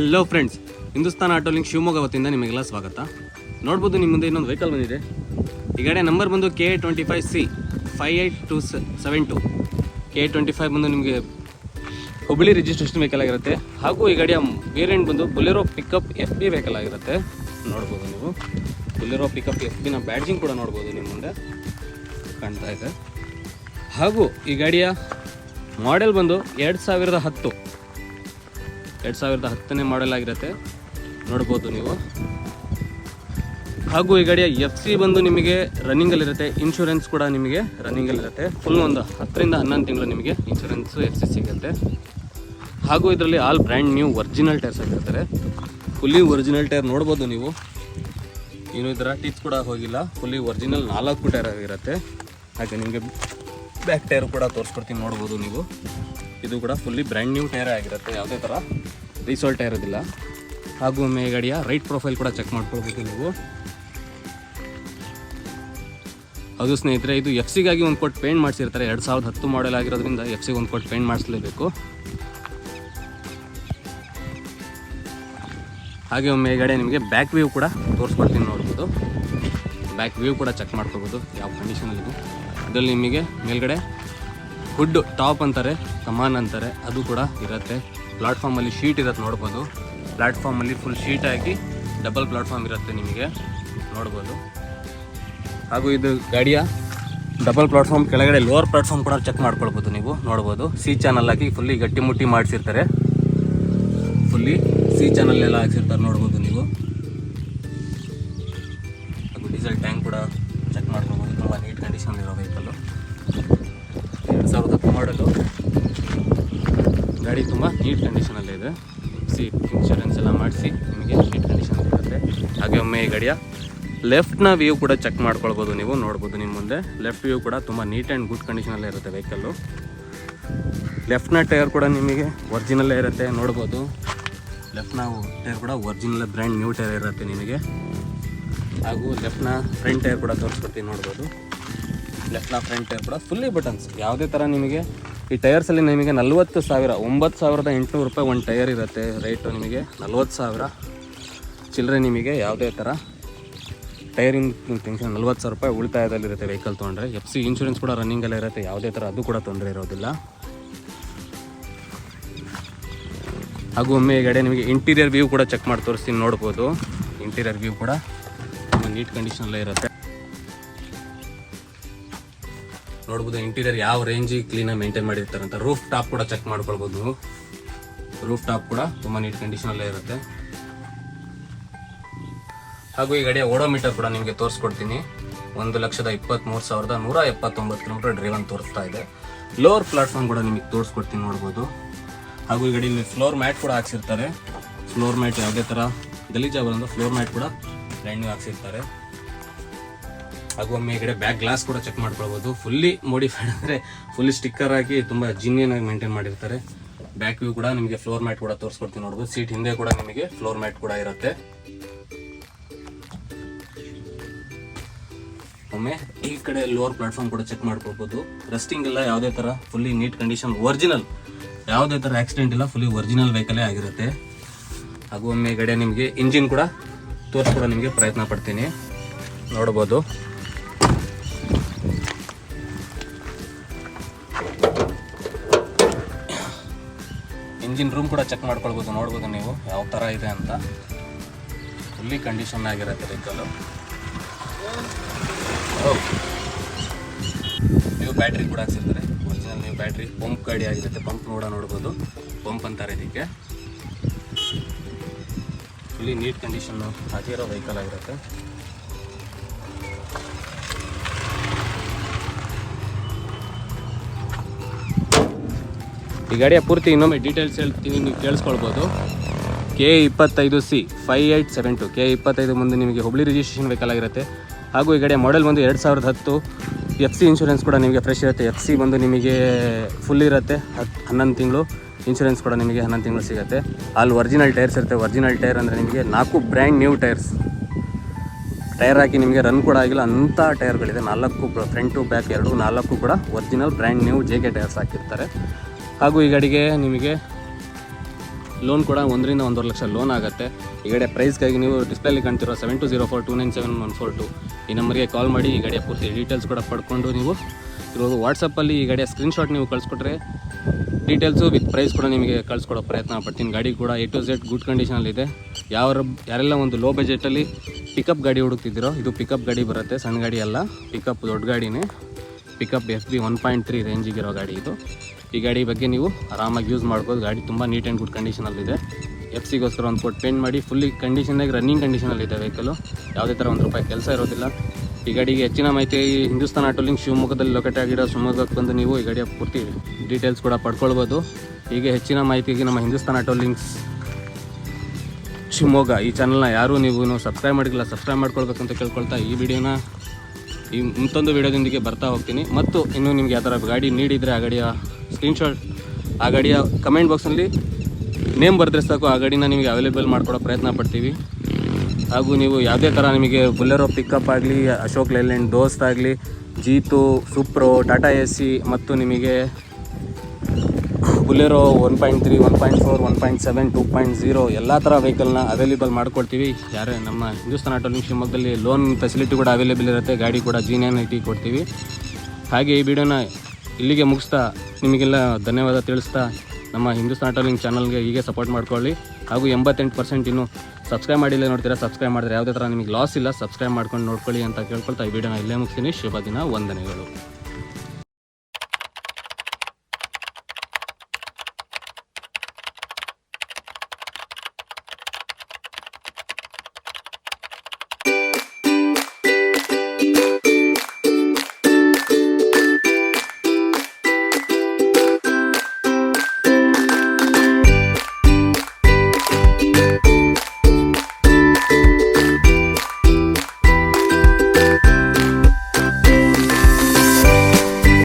Hello friends Hindustan auto link Shivamogga ವತಿಯಿಂದ ನಿಮಗೆಲ್ಲ ಸ್ವಾಗತ. ನೋಡ್ಬೋದು ನಿಮ್ಮ ಮುಂದೆ ಇನ್ನೊಂದು ವೆಹಿಕಲ್ ಬಂದಿದೆ. ಈ ಗಾಡಿಯ ನಂಬರ್ ಬಂದು K twenty five C five eight two seven two K twenty five ಬಂದು ನಿಮಗೆ ಹುಬ್ಬಳ್ಳಿ ರಿಜಿಸ್ಟ್ರೇಷನ್ ವೆಹಿಕಲ್ ಆಗಿರುತ್ತೆ. ಹಾಗೂ ಈ ಗಾಡಿಯ ವೇರಿಯಂಟ್ ಬಂದು Bolero pickup F B vehicle ಆಗಿರುತ್ತೆ. ನೋಡ್ಬೋದು ನೀವು. ಬುಲೆರೋ ಪಿಕಪ್ ಎಫ್ ಬಿನ ಬ್ಯಾಡ್ಜಿಂಗ್ ಕೂಡ ನೋಡ್ಬೋದು ನಿಮ್ಮ ಮುಂದೆ. ಕಾಣ್ತಾ ಇದೆ. ಹಾಗೂ ಈ ಗಾಡಿಯ ಮಾಡೆಲ್ ಬಂದು ಎರಡು ಸಾವಿರದ ಹತ್ತು. ಎರಡು ಸಾವಿರದ ಹತ್ತನೇ ಮಾಡೆಲ್ ಆಗಿರುತ್ತೆ. ನೋಡ್ಬೋದು ನೀವು. ಹಾಗೂ ಈ ಗಾಡಿಯ ಎಫ್ ಸಿ ಬಂದು ನಿಮಗೆ ರನ್ನಿಂಗಲ್ಲಿರುತ್ತೆ ಇನ್ಶೂರೆನ್ಸ್ ಕೂಡ ನಿಮಗೆ ರನ್ನಿಂಗಲ್ಲಿರುತ್ತೆ ಫುಲ್ ಒಂದು ಹತ್ತರಿಂದ ಹನ್ನೊಂದು ತಿಂಗಳು ನಿಮಗೆ ಇನ್ಶೂರೆನ್ಸ್ ಎಫ್ ಸಿ ಸಿಗುತ್ತೆ. ಹಾಗೂ ಇದರಲ್ಲಿ all brand new original tyres ಆಗಿರ್ತಾರೆ ಫುಲ್ಲಿ ಒರಿಜಿನಲ್ ಟೈರ್ ನೋಡ್ಬೋದು ನೀವು. ಏನು ಇದರ ಟಿಚ್ ಕೂಡ ಹೋಗಿಲ್ಲ. ಫುಲ್ಲಿ ಒರಿಜಿನಲ್ ನಾಲ್ಕು ಟೈರ್ ಆಗಿರುತ್ತೆ. ಹಾಗೆ ನಿಮಗೆ ಬ್ಯಾಕ್ ಟೈರ್ ಕೂಡ ತೋರಿಸ್ಕೊಡ್ತೀನಿ ನೋಡ್ಬೋದು ನೀವು. ಇದು ಕೂಡ ಫುಲ್ಲಿ ಬ್ರ್ಯಾಂಡ್ ನ್ಯೂ ಟೈರ್ ಆಗಿರುತ್ತೆ, ಯಾವುದೇ ಥರ ರೀಸೋಲ್ ಟೈರ್ ಇದಿಲ್ಲ ಹಾಗೂ ಮೇಗಡಿಯ ರೈಟ್ ಪ್ರೊಫೈಲ್ ಕೂಡ ಚೆಕ್ ಮಾಡ್ಕೊಳ್ಬೇಕು ನೀವು. ಅದು ಸ್ನೇಹಿತರೆ, ಇದು ಎಫ್ ಸಿಗಾಗಿ ಒಂದು ಕೊಟ್ಟು ಪೇಂಟ್ ಮಾಡಿಸಿರ್ತಾರೆ. ಎರಡು ಸಾವಿರದ ಹತ್ತು ಮಾಡೆಲ್ ಆಗಿರೋದ್ರಿಂದ ಎಫ್ ಸಿಗೆ ಒಂದು ಕೊಟ್ಟು ಪೇಂಟ್ ಮಾಡಿಸ್ಲೇಬೇಕು. ಹಾಗೆ ಒಮ್ಮೆ ನಿಮಗೆ ಬ್ಯಾಕ್ ವ್ಯೂ ಕೂಡ ತೋರಿಸ್ಕೊಡ್ತೀನಿ ನೋಡ್ಬೋದು. ಬ್ಯಾಕ್ ವ್ಯೂ ಕೂಡ ಚೆಕ್ ಮಾಡ್ಕೋಬೋದು ಯಾವ ಕಂಡೀಷನಲ್ಲಿ ಅದರಲ್ಲಿ ನಿಮಗೆ ಮೇಲ್ಗಡೆ ಹುಡ್ ಟಾಪ್ ಅಂತಾರೆ, ಕಮಾನ್ ಅಂತಾರೆ, ಅದು ಕೂಡ ಇರುತ್ತೆ. ಪ್ಲಾಟ್ಫಾರ್ಮಲ್ಲಿ ಶೀಟ್ ಇರುತ್ತೆ ನೋಡ್ಬೋದು. ಪ್ಲಾಟ್ಫಾರ್ಮಲ್ಲಿ ಫುಲ್ ಶೀಟ್ ಹಾಕಿ ಡಬಲ್ ಪ್ಲಾಟ್ಫಾರ್ಮ್ ಇರುತ್ತೆ ನಿಮಗೆ. ನೋಡ್ಬೋದು. ಹಾಗೂ ಇದು ಗಾಡಿಯ ಡಬಲ್ ಪ್ಲಾಟ್ಫಾರ್ಮ್ ಕೆಳಗಡೆ ಲೋವರ್ ಪ್ಲಾಟ್ಫಾರ್ಮ್ ಕೂಡ ಚೆಕ್ ಮಾಡ್ಕೊಳ್ಬೋದು ನೀವು. ನೋಡ್ಬೋದು. ಸಿ ಚಾನಲ್ ಹಾಕಿ ಫುಲ್ಲಿ ಗಟ್ಟಿಮುಟ್ಟಿ ಮಾಡಿಸಿರ್ತಾರೆ. ಫುಲ್ಲಿ ಸಿ ಚಾನಲ್ ಎಲ್ಲ ಹಾಕ್ಸಿರ್ತಾರೆ ನೋಡ್ಬೋದು ನೀವು. ಹಾಗೂ ಡೀಸೆಲ್ ಟ್ಯಾಂಕ್ ಕೂಡ ಚೆಕ್ ಮಾಡ್ಕೊಳ್ಬೋದು. ತುಂಬ ನೀಟ್ ಕಂಡೀಷನ್ ಇರೋ ವೆಹಿಕಲ್ಲು ಸಾವಿರದ ಹತ್ತು ಮಾಡಲು. ಗಾಡಿ ತುಂಬ ನೀಟ್ ಕಂಡೀಷನಲ್ಲೇ ಇದೆ. ಸಿ ಇನ್ಶೂರೆನ್ಸ್ ಎಲ್ಲ ಮಾಡಿಸಿ ನಿಮಗೆ ನೀಟ್ ಕಂಡೀಷನ್ ಇರುತ್ತೆ ಹಾಗೆ ಒಮ್ಮೆ ಈ ಗಾಡಿಯ ಲೆಫ್ಟ್ನ ವ್ಯೂ ಕೂಡ ಚೆಕ್ ಮಾಡ್ಕೊಳ್ಬೋದು ನೀವು, ನೋಡ್ಬೋದು ನಿಮ್ಮ ಮುಂದೆ. ಲೆಫ್ಟ್ ವ್ಯೂ ಕೂಡ ತುಂಬ ನೀಟ್ ಆ್ಯಂಡ್ ಗುಡ್ ಕಂಡೀಷನಲ್ಲೇ ಇರುತ್ತೆ ವೆಹಿಕಲ್ಲು ಲೆಫ್ಟ್ನ ಟೈರ್ ಕೂಡ ನಿಮಗೆ ಒರಿಜಿನಲ್ಲೇ ಇರುತ್ತೆ, ನೋಡ್ಬೋದು. ಲೆಫ್ಟ್ನ ಟೈರ್ ಕೂಡ ಒರ್ಜಿನಲ್ ಬ್ರ್ಯಾಂಡ್ ನ್ಯೂ ಟೈರ್ ಇರುತ್ತೆ ನಿಮಗೆ. ಹಾಗೂ ಲೆಫ್ಟ್ನ ಫ್ರಂಟ್ ಟೈರ್ ಕೂಡ ತೋರಿಸ್ಕೊಡ್ತೀನಿ, ನೋಡ್ಬೋದು. ಲೆಫ್ಟ್ನ ಫ್ರಂಟ್ ಟೈರ್ ಕೂಡ ಫುಲ್ಲಿ ಬಟನ್ಸ್ ಯಾವುದೇ ಥರ ನಿಮಗೆ ಈ ಟೈರ್ಸಲ್ಲಿ ನಿಮಗೆ ನಲ್ವತ್ತು ಸಾವಿರ, ಒಂಬತ್ತು ಸಾವಿರದ ಎಂಟುನೂರು ರೂಪಾಯಿ ಒಂದು ಟೈರ್ ಇರುತ್ತೆ. ರೇಟು ನಿಮಗೆ ನಲ್ವತ್ತು ಸಾವಿರ. ಚಿಲ್ಲರೆ ನಿಮಗೆ ಯಾವುದೇ ಥರ ಟೈರಿಂಗ್ ಟೆನ್ಷನ್ ನಲ್ವತ್ತು ಸಾವಿರ ರೂಪಾಯಿ ಉಳಿತಾಯದಲ್ಲಿರುತ್ತೆ ವೆಹಿಕಲ್ ತೊಗೊಂಡ್ರೆ. ಎಫ್ ಸಿ ಇನ್ಶೂರೆನ್ಸ್ ಕೂಡ ರನ್ನಿಂಗಲ್ಲೇ ಇರುತ್ತೆ. ಯಾವುದೇ ಥರ ಅದು ಕೂಡ ತೊಂದರೆ ಇರೋದಿಲ್ಲ. ಹಾಗೂ ಒಮ್ಮೆ ಗಡೆ ನಿಮಗೆ ಇಂಟೀರಿಯರ್ ವ್ಯೂ ಕೂಡ ಚೆಕ್ ಮಾಡಿ ತೋರಿಸ್ತೀನಿ, ನೋಡ್ಬೋದು. ಇಂಟೀರಿಯರ್ ವ್ಯೂ ಕೂಡ ನೀಟ್ ಕಂಡೀಷನಲ್ಲೇ ಇರುತ್ತೆ. ನೋಡ್ಬೋದು ಇಂಟೀರಿಯರ್ ಯಾವ ರೇಂಜಿಗೆ ಕ್ಲೀನಾಗಿ ಮೇಂಟೈನ್ ಮಾಡಿರ್ತಾರೆ ಅಂತ. ರೂಫ್ ಟಾಪ್ ಕೂಡ ಚೆಕ್ ಮಾಡ್ಕೊಳ್ಬೋದು. ರೂಫ್ ಟಾಪ್ ಕೂಡ ತುಂಬ ನೀಟ್ ಕಂಡೀಷನಲ್ಲೇ ಇರುತ್ತೆ. ಹಾಗೂ ಈ ಗಡಿಯ ಓಡೋಮೀಟರ್ ಕೂಡ ನಿಮಗೆ ತೋರಿಸ್ಕೊಡ್ತೀನಿ. ಒಂದು ಲಕ್ಷದ ಇಪ್ಪತ್ತ್ಮೂರು ಸಾವಿರದ ನೂರ ಎಪ್ಪತ್ತೊಂಬತ್ತು ಕಿಲೋಮೀಟರ್ ಡ್ರೈವನ್ ತೋರಿಸ್ತಾ ಇದೆ. ಲೋವರ್ ಪ್ಲಾಟ್ಫಾರ್ಮ್ ಕೂಡ ನಿಮಗೆ ತೋರಿಸ್ಕೊಡ್ತೀನಿ ನೋಡ್ಬೋದು. ಹಾಗೂ ಈ ಗಾಡಿಯಲ್ಲಿ ಫ್ಲೋರ್ ಮ್ಯಾಟ್ ಕೂಡ ಹಾಕ್ಸಿರ್ತಾರೆ. ಫ್ಲೋರ್ ಮ್ಯಾಟ್ ಯಾವುದೇ ಥರ ಗಲೀಜಾಗಲ್ಲ ಫ್ಲೋರ್ ಮ್ಯಾಟ್ ಕೂಡ ಬ್ರ್ಯಾಂಡ್ ಹಾಕ್ಸಿರ್ತಾರೆ. ಹಾಗೂ ಒಮ್ಮೆ ಈ ಕಡೆ ಬ್ಯಾಕ್ ಗ್ಲಾಸ್ ಕೂಡ ಚೆಕ್ ಮಾಡ್ಕೊಳ್ಬೋದು. ಫುಲ್ಲಿ ಮೋಡಿಫೈಡ್ ಅಂದರೆ ಫುಲ್ಲಿ ಸ್ಟಿಕ್ಕರ್ ಹಾಕಿ ತುಂಬ ಜಿನ್ಯನ್ ಆಗಿ ಮೇಂಟೈನ್ ಮಾಡಿರ್ತಾರೆ. ಬ್ಯಾಕ್ ವ್ಯೂ ಕೂಡ ನಿಮಗೆ ಫ್ಲೋರ್ ಮ್ಯಾಟ್ ಕೂಡ ತೋರಿಸ್ಕೊಡ್ತೀನಿ ನೋಡ್ಬೋದು. ಸೀಟ್ ಹಿಂದೆ ಕೂಡ ನಿಮಗೆ ಫ್ಲೋರ್ ಮ್ಯಾಟ್ ಕೂಡ ಇರುತ್ತೆ. ಒಮ್ಮೆ ಈ ಕಡೆ ಲೋವರ್ ಪ್ಲಾಟ್ಫಾರ್ಮ್ ಕೂಡ ಚೆಕ್ ಮಾಡ್ಕೊಳ್ಬೋದು. ರೆಸ್ಟಿಂಗ್ ಎಲ್ಲ ಯಾವುದೇ ಥರ ಫುಲ್ಲಿ ನೀಟ್ ಕಂಡೀಷನ್ ಒರಿಜಿನಲ್ ಯಾವುದೇ ಥರ ಆಕ್ಸಿಡೆಂಟ್ ಇಲ್ಲ ಫುಲ್ಲಿ ಒರಿಜಿನಲ್ ವೆಹಿಕಲೇ ಆಗಿರುತ್ತೆ. ಹಾಗೂ ಒಮ್ಮೆ ಕಡೆ ನಿಮಗೆ ಇಂಜಿನ್ ಕೂಡ ತೋರಿಸ್ಕೊಡೋ ನಿಮಗೆ ಪ್ರಯತ್ನ ಪಡ್ತೀನಿ. ನೋಡ್ಬೋದು. ಇಂಜಿನ್ ರೂಮ್ ಕೂಡ ಚೆಕ್ ಮಾಡ್ಕೊಳ್ಬೋದು, ನೋಡ್ಬೋದು ನೀವು ಯಾವ ಥರ ಇದೆ ಅಂತ. ಫುಲ್ಲಿ ಕಂಡೀಷನ್ ಆಗಿರುತ್ತೆ ವೆಹಿಕಲು ನೀವು ಬ್ಯಾಟ್ರಿ ಕೂಡ ಹಾಕ್ಸಿರ್ತಾರೆ. ಒರಿಜಿನಲ್ ನೀವು ಬ್ಯಾಟ್ರಿ ಪಂಪ್ ಗಾಡಿ ಆಗಿರುತ್ತೆ. ಪಂಪ್ ಕೂಡ ನೋಡ್ಬೋದು. ಪಂಪ್ ಅಂತಾರೆ ಇದಕ್ಕೆ. ಫುಲ್ಲಿ ನೀಟ್ ಕಂಡೀಷನ್ನು ಹಾಕಿರೋ ವೆಹಿಕಲ್ ಆಗಿರುತ್ತೆ. ಈ ಗಾಡಿಯ ಪೂರ್ತಿ ಇನ್ನೊಮ್ಮೆ ಡೀಟೇಲ್ಸ್ ಹೇಳ್ತೀನಿ, ನೀವು ಕೇಳಿಸ್ಕೊಳ್ಬೋದು. ಕೆ ಇಪ್ಪತ್ತೈದು C five eight seven two K ಇಪ್ಪತ್ತೈದು ಮುಂದೆ ನಿಮಗೆ ಹುಬ್ಳಿ ರಿಜಿಸ್ಟ್ರೇಷನ್ ಬೇಕಾಗಿರುತ್ತೆ ಹಾಗೂ ಈ ಗಾಡಿಯ ಮಾಡೆಲ್ ಬಂದು ಎರಡು ಸಾವಿರದ ಹತ್ತು. ಎಫ್ ಸಿ ಇನ್ಶೂರೆನ್ಸ್ ಕೂಡ ನಿಮಗೆ ಫ್ರೆಶ್ ಇರುತ್ತೆ. ಎಫ್ ಸಿ ಬಂದು ನಿಮಗೆ ಫುಲ್ ಇರುತ್ತೆ. ಹತ್ತು ಹನ್ನೊಂದು ತಿಂಗಳು ಇನ್ಶೂರೆನ್ಸ್ ಕೂಡ ನಿಮಗೆ ಹನ್ನೊಂದು ತಿಂಗಳು ಸಿಗುತ್ತೆ. ಅಲ್ಲಿ ಒರಿಜಿನಲ್ ಟೈರ್ಸ್ ಇರುತ್ತೆ. ಒರಿಜಿನಲ್ ಟೈರ್ ಅಂದರೆ ನಿಮಗೆ ನಾಲ್ಕು ಬ್ರ್ಯಾಂಡ್ ನ್ಯೂ ಟೈರ್ಸ್ ಟೈರ್ ಹಾಕಿ ನಿಮಗೆ ರನ್ ಕೂಡ ಆಗಿಲ್ಲ. ಅಂಥ ಟೈರ್ಗಳಿದೆ ನಾಲ್ಕು ಫ್ರಂಟು ಬ್ಯಾಕ್ ಎರಡು, ನಾಲ್ಕು ಕೂಡ original brand new J K tyres ಹಾಕಿರ್ತಾರೆ. ಹಾಗೂ ಈ ಗಾಡಿಗೆ ನಿಮಗೆ ಲೋನ್ ಕೂಡ ಒಂದರಿಂದ ಒಂದೂವರೆ ಲಕ್ಷ ಲೋನ್ ಆಗುತ್ತೆ. ಈ ಗಾಡಿಯ ಪ್ರೈಸ್ಗಾಗಿ ನೀವು ಡಿಸ್ಪ್ಲೇಲಿ ಕಾಣ್ತಿರೋ seven two zero four two nine seven one four two ಈ ನಂಬರ್ಗೆ ಕಾಲ್ ಮಾಡಿ, ಈ ಗಾಡಿಯ ಪೂರ್ತಿ ಡೀಟೇಲ್ಸ್ ಕೂಡ ಪಡ್ಕೊಂಡು ನೀವು ಇರೋದು ವಾಟ್ಸಪ್ಪಲ್ಲಿ ಈ ಗಾಡಿಯ ಸ್ಕ್ರೀನ್ಶಾಟ್ ನೀವು ಕಳಿಸ್ಕೊಟ್ರೆ ಡೀಟೇಲ್ಸು ವಿತ್ ಪ್ರೈಸ್ ಕೂಡ ನಿಮಗೆ ಕಳಿಸ್ಕೊಡೋ ಪ್ರಯತ್ನ ಪಡ್ತೀನಿ. ಗಾಡಿ ಕೂಡ ಎ ಟು ಝೆಡ್ ಗುಡ್ ಕಂಡೀಷನಲ್ಲಿದೆ ಯಾವ ಯಾರೆಲ್ಲ ಒಂದು ಲೋ ಬಜೆಟಲ್ಲಿ ಪಿಕಪ್ ಗಾಡಿ ಹುಡುಕ್ತಿದ್ದೀರೋ, ಇದು ಪಿಕಪ್ ಗಾಡಿ ಬರುತ್ತೆ. ಸಣ್ಣ ಗಾಡಿ ಅಲ್ಲ ಪಿಕಪ್ ದೊಡ್ಡ ಗಾಡಿನೇ. Pickup F B one point three ರೇಂಜಿಗಿರೋ ಗಾಡಿ ಇದು. ಈ ಗಾಡಿ ಬಗ್ಗೆ ನೀವು ಆರಾಮಾಗಿ ಯೂಸ್ ಮಾಡ್ಬೋದು. ಗಾಡಿ ತುಂಬ ನೀಟ್ ಆ್ಯಂಡ್ ಗುಡ್ ಕಂಡೀಷನಲ್ಲಿದೆ ಎಫ್ ಸಿಗೋಸ್ಕರ ಒಂದು ಕೊಟ್ಟು ಪೇಂಟ್ ಮಾಡಿ ಫುಲ್ಲಿ ಕಂಡೀಷನಾಗಿ ರನ್ನಿಂಗ್ ಕಂಡೀಷನಲ್ಲಿದೆ ವೆಹಿಕಲು ಯಾವುದೇ ಥರ ಒಂದು ರೂಪಾಯಿ ಕೆಲಸ ಇರೋದಿಲ್ಲ. ಈ ಗಾಡಿಗೆ ಹೆಚ್ಚಿನ ಮಾಹಿತಿ ಹಿಂದೂಸ್ತಾನ್ ಆಟೋಲಿಂಗ್ ಶಿವಮೊಗ್ಗದಲ್ಲಿ ಲೊಕೇಟ್ ಆಗಿರೋ ಶಿವಮೊಗ್ಗಕ್ಕೆ ಬಂದು ನೀವು ಈ ಗಾಡಿಯ ಪೂರ್ತಿ ಡೀಟೇಲ್ಸ್ ಕೂಡ ಪಡ್ಕೊಳ್ಬೋದು. ಹೀಗೆ ಹೆಚ್ಚಿನ ಮಾಹಿತಿಗೆ ನಮ್ಮ ಹಿಂದೂಸ್ತಾನ್ ಆಟೋ ಲಿಂಕ್ಸ್ ಶಿವಮೊಗ್ಗ ಈ ಚಾನಲ್ನ ಯಾರೂ ನೀವು ಸಬ್ಸ್ಕ್ರೈಬ್ ಮಾಡಿಲ್ಲ ಸಬ್ಸ್ಕ್ರೈಬ್ ಮಾಡ್ಕೊಳ್ಬೇಕಂತ ಕೇಳ್ಕೊಳ್ತಾ ಈ ವಿಡಿಯೋನ ಈ ಮತ್ತೊಂದು ವಿಡಿಯೋದೊಂದಿಗೆ ಬರ್ತಾ ಹೋಗ್ತೀನಿ. ಮತ್ತು ಇನ್ನು ನಿಮಗೆ ಯಾವ ಥರ ಗಾಡಿ ನೀಡಿದರೆ ಆ ಗಾಡಿಯ ಸ್ಕ್ರೀನ್ಶಾಟ್ ಆ ಗಾಡಿಯ ಕಮೆಂಟ್ ಬಾಕ್ಸಲ್ಲಿ ನೇಮ್ ಬರೆದ್ರೆ ಸಾಕು. ಆ ಗಾಡಿನ ನಿಮಗೆ ಅವೈಲೇಬಲ್ ಮಾಡಿಕೊಡೋ ಪ್ರಯತ್ನ ಪಡ್ತೀವಿ. ಹಾಗೂ ನೀವು ಯಾವುದೇ ಥರ ನಿಮಗೆ ಬುಲೆರೋ ಪಿಕಪ್ ಆಗಲಿ ಅಶೋಕ್ ಲೇಲ್ಯಾಂಡ್ ದೋಸ್ತ್ ಆಗಲಿ ಜೀತು ಸುಪ್ರೋ ಟಾಟಾ ಎ ಮತ್ತು ನಿಮಗೆ Bolero one point three one point four one point seven two point zero ಎಲ್ಲ ಥರ ವೆಹಿಕಲ್ನ ಅವೈಲೇಬಲ್ ಮಾಡ್ಕೊಡ್ತೀವಿ. ಯಾರೇ ನಮ್ಮ ಹಿಂದೂಸ್ತಾನ್ ಆಟೋಲಿಂಗ್ ಶಿವಮೊಗ್ಗದಲ್ಲಿ ಲೋನ್ ಫೆಸಿಲಿಟಿ ಕೂಡ ಅವೈಲೇಬಲ್ ಇರುತ್ತೆ, ಗಾಡಿ ಕೂಡ ಜೀನಿಯಾನಿಟಿ ಕೊಡ್ತೀವಿ. ಹಾಗೆ ಈ ವಿಡಿಯೋನ ಇಲ್ಲಿಗೆ ಮುಗಿಸ್ತಾ ನಿಮಗೆಲ್ಲ ಧನ್ಯವಾದ ತಿಳಿಸ್ತಾ ನಮ್ಮ ಹಿಂದೂಸ್ತಾನ್ ಆಟೋಲಿಂಗ್ ಚಾನಲ್ಗೆ ಹೀಗೆ ಸಪೋರ್ಟ್ ಮಾಡ್ಕೊಳ್ಳಿ. ಹಾಗೂ ಎಂಬತ್ತೆಂಟು ಪರ್ಸೆಂಟ್ ಇನ್ನು ಸಬ್ಸ್ಕ್ರೈಬ್ ಮಾಡಿಲ್ಲ ನೋಡ್ತೀರಾ ಸಬ್ಸ್ಕ್ರೈಬ್ ಮಾಡಿದ್ರೆ ಯಾವುದೇ ಥರ ನಿಮಗೆ ಲಾಸ್ ಇಲ್ಲ ಸಬ್ಸ್ಕ್ರೈಬ್ ಮಾಡ್ಕೊಂಡು ನೋಡ್ಕೊಳ್ಳಿ ಅಂತ ಕೇಳ್ಕೊಳ್ತಾ ಈ ವಿಡಿಯೋನ ಇಲ್ಲೇ ಮುಗಿಸ್ತೀನಿ. ಶುಭ ದಿನ, ವಂದನೆಗಳು.